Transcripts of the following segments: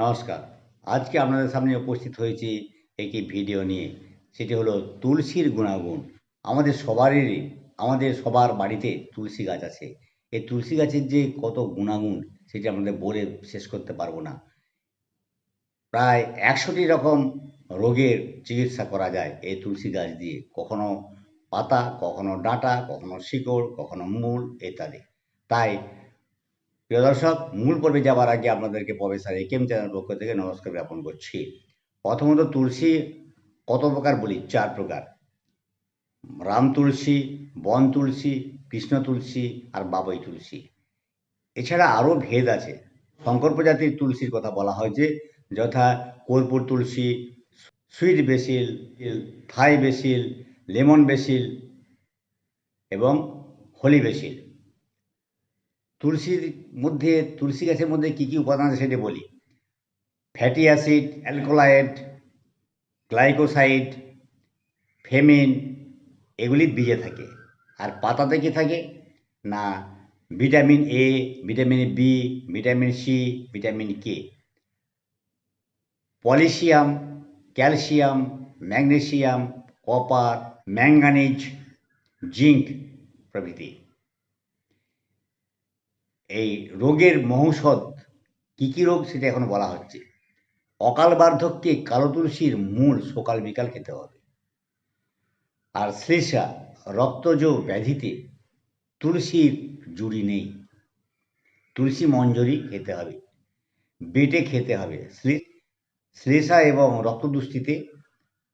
নমস্কার। আজকে আপনাদের সামনে উপস্থিত হয়েছি একটি ভিডিও নিয়ে। সেটি হলো তুলসীর গুণাগুণ। আমাদের সবারই আমাদের সবার বাড়িতে তুলসী গাছ আছে। এই তুলসী গাছের যে কত গুণাগুণ, সেটি আমাদের বলে শেষ করতে পারব না। প্রায় একশোটি রকম রোগের চিকিৎসা করা যায় এই তুলসী গাছ দিয়ে। কখনো পাতা, কখনো ডাঁটা, কখনো শিকড়, কখনো মূল, ইত্যাদি। তাই প্রিয় দর্শক, মূল পর্বে যাবার আগে আপনাদেরকে প্রফেসর একেম চ্যানেল পক্ষ থেকে নমস্কার জ্ঞাপন করছি। প্রথমত তুলসী, কত প্রকার বলি? চার প্রকার। রাম তুলসী, বন তুলসী, কৃষ্ণ তুলসী আর বাবই তুলসী। এছাড়া আরও ভেদ আছে। শঙ্কর প্রজাতির তুলসীর কথা বলা হয়েছে যথা কর্পূর তুলসী, sweet basil, Thai basil, lemon basil এবং হোলি বেসিল। তুলসীর মধ্যে, তুলসী গাছের মধ্যে কী কী উপাদান আছে সেটা বলি। ফ্যাটি অ্যাসিড অ্যালকোলাইড গ্লাইকোসাইড ফেমিন এগুলি বীজে থাকে। আর পাতাতে কি থাকে? না vitamin A vitamin B vitamin C vitamin K পলিশিয়াম calcium magnesium copper manganese zinc প্রভৃতি। এই রোগের মহৌষধ কী কী রোগ সেটা এখন বলা হচ্ছে। অকাল বার্ধক্যে কালো তুলসীর মূল সকাল বিকাল খেতে হবে। আর শ্লেষা, রক্তজ ব্যাধিতে তুলসীর জুড়ি নেই। তুলসী মঞ্জরি খেতে হবে। বেটে খেতে হবে। শ্লে- শ্লেষা এবং রক্তদুষ্টিতে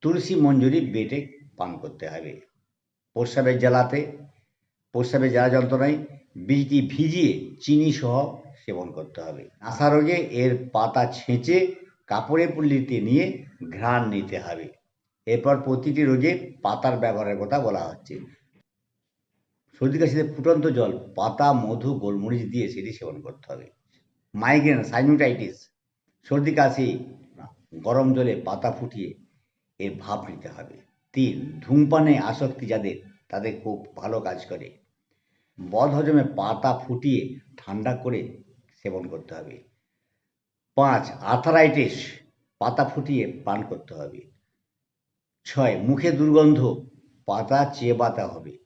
তুলসী মঞ্জুরি বেটে পান করতে হবে। প্রস্রাবের জ্বালাতে, প্রস্রাবের জ্বালা যন্ত্রণায় বীজটি ভিজিয়ে চিনি সহ সেবন করতে হবে। আশা রোগে এর পাতা ছেঁচে কাপড়ে পুল্লিতে নিয়ে ঘ্রাণ নিতে হবে। এরপর প্রতিটি রোগে পাতার ব্যবহারের কথা বলা হচ্ছে। সর্দি কাশিতে ফুটন্ত জল, পাতা, মধু, গোলমরিচ দিয়ে সেটি সেবন করতে হবে। মাইগ্রেন, সাইনোটাইটিস, সর্দি কাশি, গরম জলে পাতা ফুটিয়ে এর ভাপ নিতে হবে। তিন, ধূমপানে আসক্তি যাদের, তাদের খুব ভালো কাজ করে। বদ হজমে পাতা ফুটিয়ে ঠান্ডা করে সেবন করতে হবে। পাঁচ আর্থারাইটিস পাতা ফুটিয়ে পান করতে হবে। ছয়, মুখে দুর্গন্ধ, পাতা চেবাতে হবে।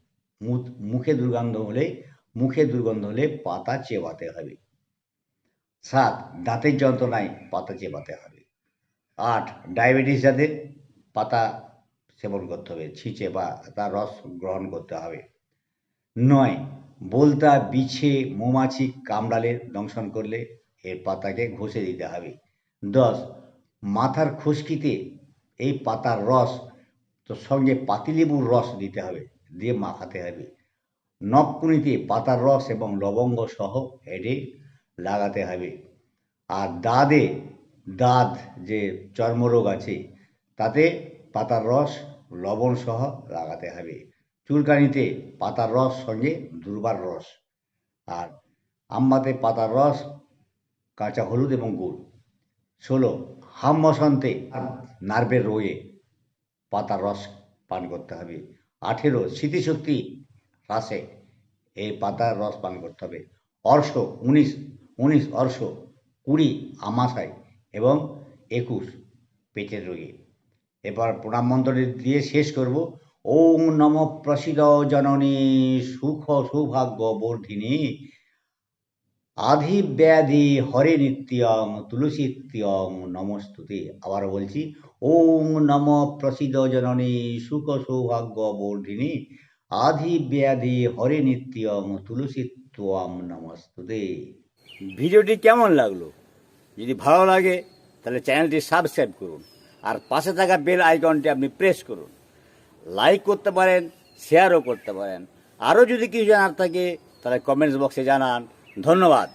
মুখে দুর্গন্ধ হলে, মুখে দুর্গন্ধ হলে পাতা চেবাতে হবে। সাত, দাঁতের যন্ত্রণায় পাতা চেবাতে হবে। আট ডায়াবেটিস যাদের, পাতা সেবন করতে হবে, ছিঁচে বা তার রস গ্রহণ করতে হবে। নয় বলতা, বিছে, মৌমাছি, কামড়ালে দংশন করলে এর পাতাকে ঘষে দিতে হবে। দশ, মাথার খুশকিতে এই পাতার রস, তো সঙ্গে পাতিলেবুর রস দিতে হবে, দিয়ে মাখাতে হবে। নখকুনিতে পাতার রস এবং লবঙ্গ সহ হেডে লাগাতে হবে। আর দাঁতে, দাঁত যে চর্মরোগ আছে, তাতে পাতার রস, লবণ সহ লাগাতে হবে। চুলকানিতে পাতার রস সঙ্গে দুর্বার রস। আর আম্মাতে পাতার রস, কাঁচা হলুদ এবং গুড়। ষোলো, হাম বসন্তে নার্ভের রোগে পাতার রস পান করতে হবে। আঠেরো, স্মৃতিশক্তি হ্রাসে এই পাতার রস পান করতে হবে। অর্শ, উনিশ উনিশ অর্শ, কুড়ি আমাশায় এবং একুশ পেটের রোগে। এবার প্রণাম মন্ত্র দিয়ে শেষ করব। ওম নম প্রসিদ জননী সুখ সৌভাগ্য বর্ধিনী। আধি ব্যাধি হরে নিত্যং তুলসীত্যং নমস্তুতে। আবার বলছি ওম নম প্রসিদ জননী সুখ সৌভাগ্য বর্ধিনী। আধি ব্যাধি হরে নিত্যং তুলসীত্বম নমস্তুতে। ভিডিওটি কেমন লাগল? যদি ভালো লাগে, তাহলে চ্যানেলটি সাবস্ক্রাইব করুন। আর পাশে থাকা বেল আইকনটি আপনি প্রেস করুন। লাইক করতে পারেন শেয়ারও করতে পারেন। আরও যদি কিছু জানার থাকে, তাহলে কমেন্টস বক্সে জানান। ধন্যবাদ।